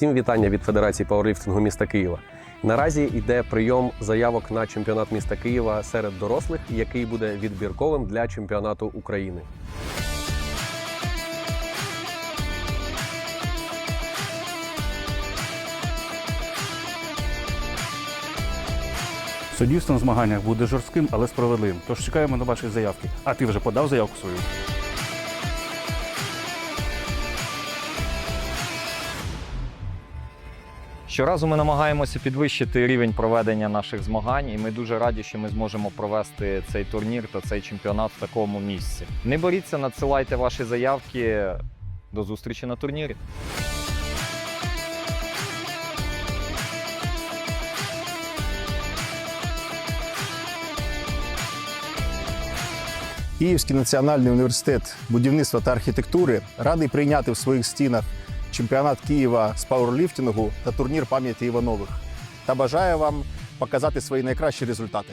Всім вітання від Федерації пауерліфтингу міста Києва. Наразі йде прийом заявок на чемпіонат міста Києва серед дорослих, який буде відбірковим для чемпіонату України. Суддівство на змаганнях буде жорстким, але справедливим. Тож чекаємо на ваші заявки. А ти вже подав заявку свою? Щоразу ми намагаємося підвищити рівень проведення наших змагань, і ми дуже раді, що ми зможемо провести цей турнір та цей чемпіонат в такому місці. Не боріться, надсилайте ваші заявки. До зустрічі на турнірі. Київський національний університет будівництва та архітектури радий прийняти в своїх стінах чемпіонат Києва з пауерліфтингу та турнір пам'яті Іванових та бажає вам показати свої найкращі результати.